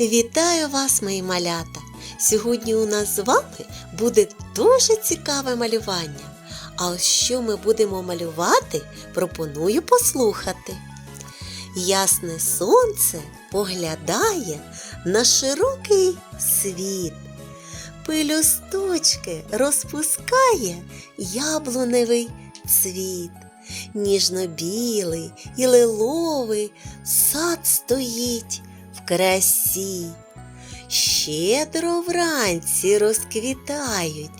Вітаю вас, мої малята! Сьогодні у нас з вами буде дуже цікаве малювання. А ось що ми будемо малювати, пропоную послухати. Ясне сонце поглядає на широкий світ. Пилюсточки розпускає яблуневий цвіт. Ніжно-білий і лиловий сад стоїть красі. Щедро вранці розквітають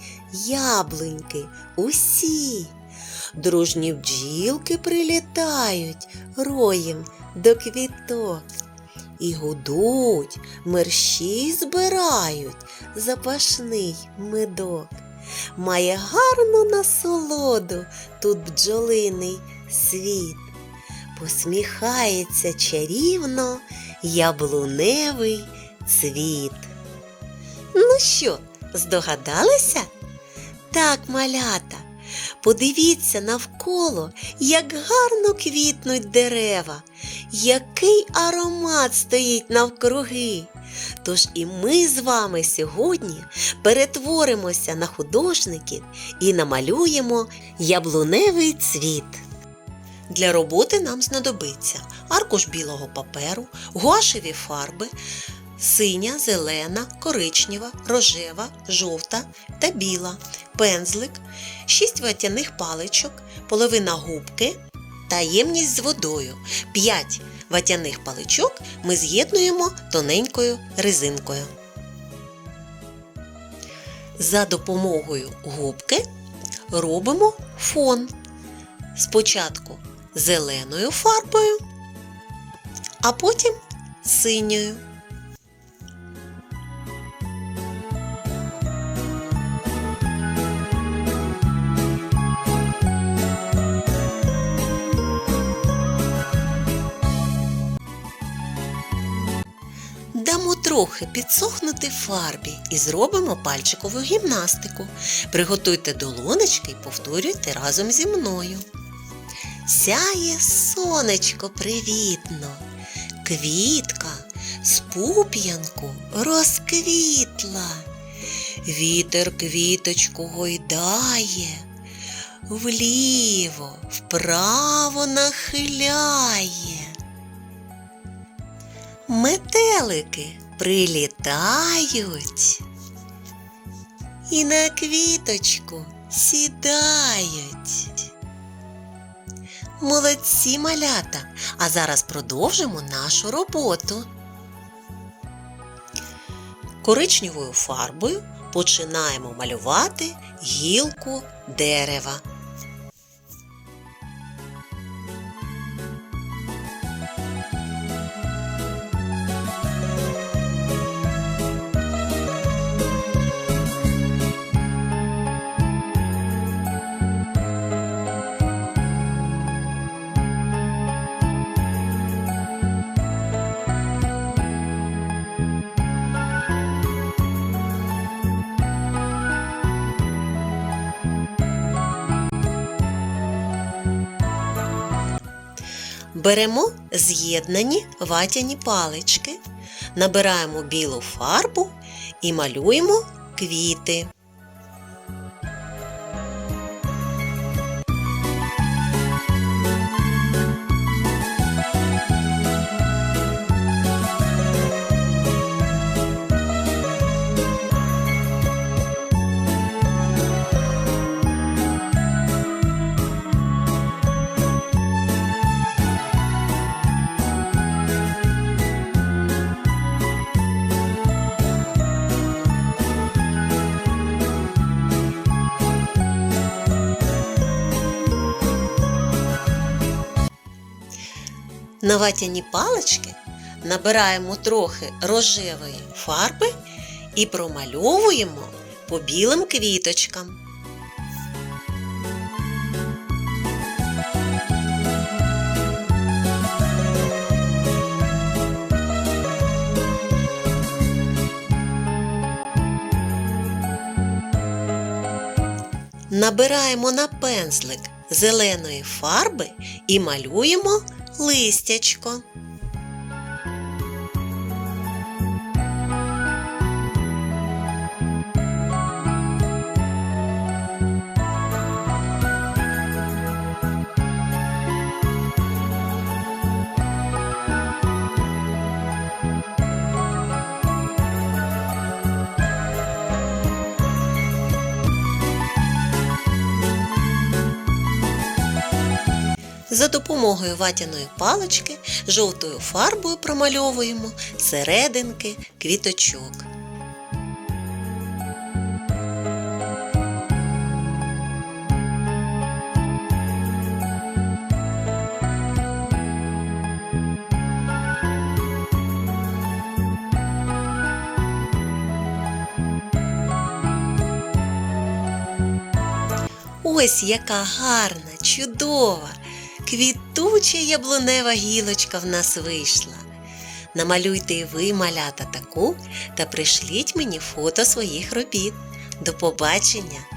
яблуньки усі. Дружні бджілки прилітають роєм до квіток. І гудуть, мерщій збирають запашний медок. Має гарну насолоду тут бджолиний світ. Посміхається чарівно яблуневий цвіт. Ну що, здогадалися? Так, малята, подивіться навколо, як гарно квітнуть дерева, який аромат стоїть навкруги. Тож і ми з вами сьогодні перетворимося на художників і намалюємо яблуневий цвіт. Для роботи нам знадобиться аркуш білого паперу, гуашеві фарби, синя, зелена, коричнева, рожева, жовта та біла, пензлик, 6 ватяних паличок, половина губки та ємність з водою. 5 ватяних паличок ми з'єднуємо тоненькою резинкою. За допомогою губки робимо фон. Спочатку зеленою фарбою, а потім синьою. Дамо трохи підсохнути фарбі і зробимо пальчикову гімнастику. Приготуйте долонечки і повторюйте разом зі мною. Сяє сонечко привітно, квітка з пуп'янку розквітла. Вітер квіточку гойдає, вліво, вправо нахиляє. Метелики прилітають і на квіточку сідають. Молодці малята! А зараз продовжимо нашу роботу. Коричневою фарбою починаємо малювати гілку дерева. Беремо з'єднані ватяні палички, набираємо білу фарбу і малюємо квіти. На ватяні палички набираємо трохи рожевої фарби і промальовуємо по білим квіточкам. Набираємо на пензлик зеленої фарби і малюємо листячко. За допомогою ватяної палички жовтою фарбою промальовуємо серединки квіточок. Ось яка гарна, чудова, квітуча яблунева гілочка в нас вийшла. Намалюйте і ви малята таку та пришліть мені фото своїх робіт. До побачення!